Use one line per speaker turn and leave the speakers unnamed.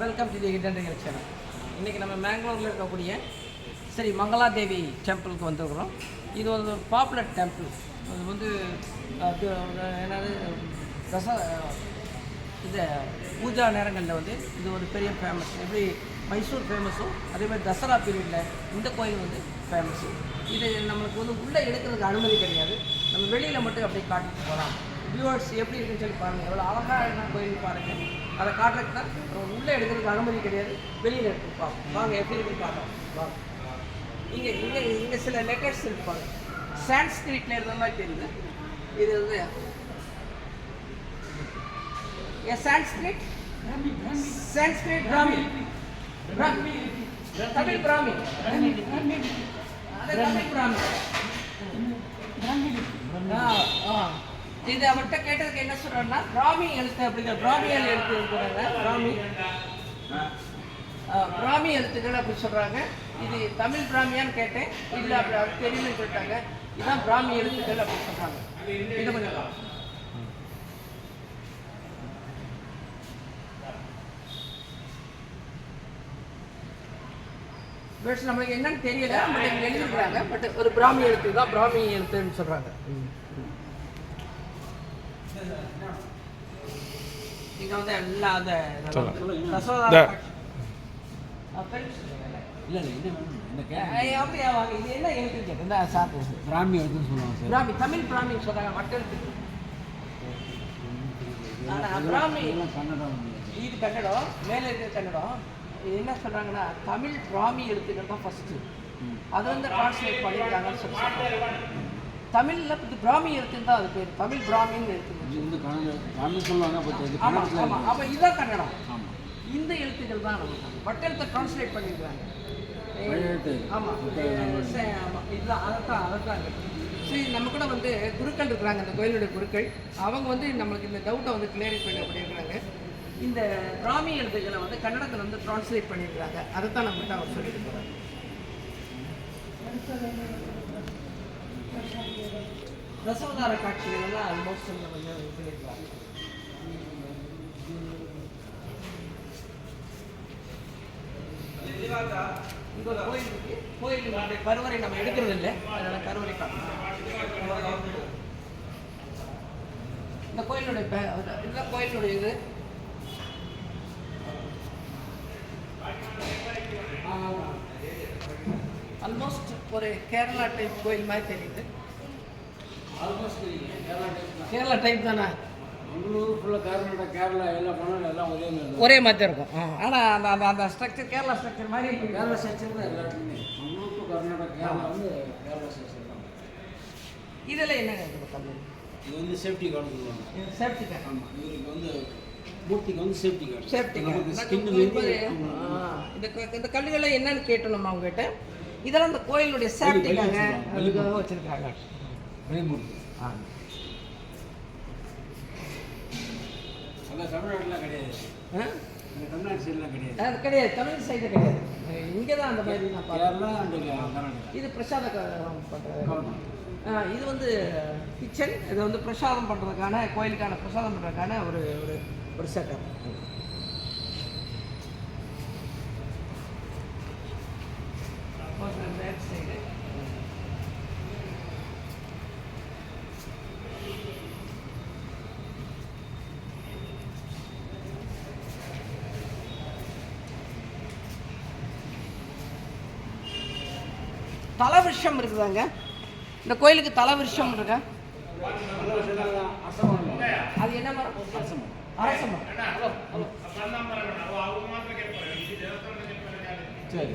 Welcome to the hidden real channel இன்றைக்கி நம்ம மேங்களூரில் இருக்கக்கூடிய ஸ்ரீ மங்களாதேவி டெம்பிளுக்கு வந்திருக்கிறோம். இது வந்து ஒரு பாப்புலர் டெம்பிள் அது வந்து அது என்னது தச இந்த பூஜா நேரங்களில் வந்து இது ஒரு பெரிய ஃபேமஸ் எப்படி மைசூர் ஃபேமஸோ அதே மாதிரி தசரா பீரியடில் இந்த கோயில் வந்து ஃபேமஸ் இது நம்மளுக்கு வந்து உள்ளே எடுக்கிறதுக்கு அனுமதி கிடையாது. நம்ம வெளியில் மட்டும் அப்படியே காட்டிட்டு போகலாம். வியூவர்ஸ் எப்படி இருக்குன்னு சொல்லி பாருங்கள் எவ்வளோ அழகான கோயில் பாருங்கள் அதை காட்டுறதுக்கு தான் உள்ளே எடுக்கிறதுக்கு அனுமதி கிடையாது. வெளியில் எடுத்து பார்ப்போம் வாங்க எப்படி இருக்குன்னு பார்க்கலாம். வாங்க இங்கே இங்கே இங்கே சில லெட்டர்ஸ் இருப்பாங்க சான்ஸ்கிரிட்ல இருந்த மாதிரி தெரியுது. இது வந்து சான்ஸ்கிரிட் சான்ஸ்கிரிட் பிராமி பிராமி தமிழ் பிராமி தமிழ் பிராமி ஆ, ஆ. இது அவர்கிட்ட கேட்டதுக்கு என்ன சொல்றோம்னா பிராமி எழுத்து அப்படிங்கிற பிராமியல் எழுத்து இருக்கிறாங்க பிராமி பிராமி எழுத்துக்கள் அப்படி சொல்றாங்க. இது தமிழ் பிராமியான்னு கேட்டேன். இல்லை அப்படி அது தெரியலன்னு சொல்லிட்டாங்க. இதுதான் பிராமி எழுத்துக்கள் அப்படி சொல்றாங்க. இது கொஞ்சம் பட் நம்மளுக்கு என்னன்னு தெரியல பட் இங்க பட் ஒரு பிராமி எழுத்து தான் பிராமி எழுத்துன்னு சொல்றாங்க. இங்க வந்து எல்லாம் அந்த தசோதா
இல்லை இல்லை என்ன வேணும்
இது என்ன எழுத்து இந்த சாப்பிட்டு
பிராமி எழுத்துன்னு சொல்லுவாங்க சார்
பிராமி தமிழ் பிராமின்னு சொல்றாங்க மக்கள் பிராமி
கன்னடம்
இது கன்னடம் மேலே இருக்கிற கன்னடம் என்ன சொல்றாங்கன்னா தமிழ் பிராமி எழுத்துக்கள் தான் ஃபர்ஸ்ட் அது வந்து டிரான்ஸ்லேட் பண்ணியிருக்காங்கன்னு சொல்லி தமிழ்ல இது பிராமி எழுத்துன்னு தான் அது பேர். தமிழ் பிராமின்னு எழுத்து
பிராமி சொல்லுவாங்க பட் இது
ஆமா
கன்னடத்தில்
ஆமா. அப்ப இதுதான் கன்னடம்.
ஆமாம்
இந்த எழுத்துக்கள் தான் நமக்கு வட்டெழுத்தை டிரான்ஸ்லேட் பண்ணியிருக்காங்க
வட்டெழுத்து.
ஆமா. சரி, ஆமா. இதுதான் அதைத்தான் அதைத்தான். சரி நம்ம கூட வந்து குருக்கள் இருக்கிறாங்க அந்த கோயிலுடைய குருக்கள். அவங்க வந்து நம்மளுக்கு இந்த டவுட்டை வந்து கிளியர் பண்ணி பண்ணியிருக்காங்க இந்த பிராமி எழுத்துக்களை வந்து கன்னடத்தில் வந்து டிரான்ஸ்லேட் பண்ணியிருக்காங்க அதை தான் நம்மகிட்ட அவர் சொல்லிட்டு போகிறாங்க தசவதார காட்சிகள் எல்லாம் ஆல்மோஸ்ட் நம்ம கொஞ்சம் இது பண்ணியிருக்காங்க இங்க ஒரு கோயில் இருக்கு. கோயில் கருவறை நம்ம எடுக்கிறது இல்லை. அதனால கருவறை இந்த கோயிலுடைய இதுதான் கோயிலுடைய இது. ஆல்மோஸ்ட் ஒரு கேரளா டைப் கோயில் மாதிரி தெரியுது.
கேரளா டைப்
தானே.
ஒரே மாதிரி
இருக்கும். ஆனால் அந்த அந்த அந்த ஸ்ட்ரக்சர் கேரளா ஸ்ட்ரக்சர் மாதிரி.
கேரளா ஸ்ட்ரக்சர் தான் எல்லா இடத்துலையுமே பெங்களூர் டு கர்நாடகா கேரளா வந்து கேரளா ஸ்ட்ரக்சர் தான்.
இதெல்லாம் என்னங்க இது
வந்து சேஃப்டி கார்டு சொல்லுவாங்க.
சேஃப்டி தான்
ஆமாம் இவருக்கு வந்து மூர்த்திக்கு வந்து சேஃப்டி கார்டு
சேஃப்டி
ஸ்கின்
இந்த க- இந்த கல்லுகளை என்னன்னு கேட்டோம் நம்ம அவங்ககிட்ட இதெல்லாம் இந்த கோயிலுடைய சேஃப்டிக்காக அதுக்காக வச்சிருக்காங்க.
தமிழ்நாட்டிலாம் கிடையாது. கிடையாது.
அது கிடையாது. தமிழ் சைடு கிடையாது. இங்கே தான் அந்த மாதிரி நான்
கர்நாடகா
இது பிரசாத ஆ, இது வந்து கிச்சன் இது வந்து பிரசாதம் பண்ணுறதுக்கான கோயிலுக்கான பிரசாதம் பண்ணுறதுக்கான ஒரு ஒரு ஒரு செட்டப் சைடு தலவிருஷம் இருக்குதாங்க? இந்த கோயிலுக்கு தலவிருஷம் இருக்கா? அது என்ன மரம்? அரச மரம் ஹலோ ஹலோ
சரி.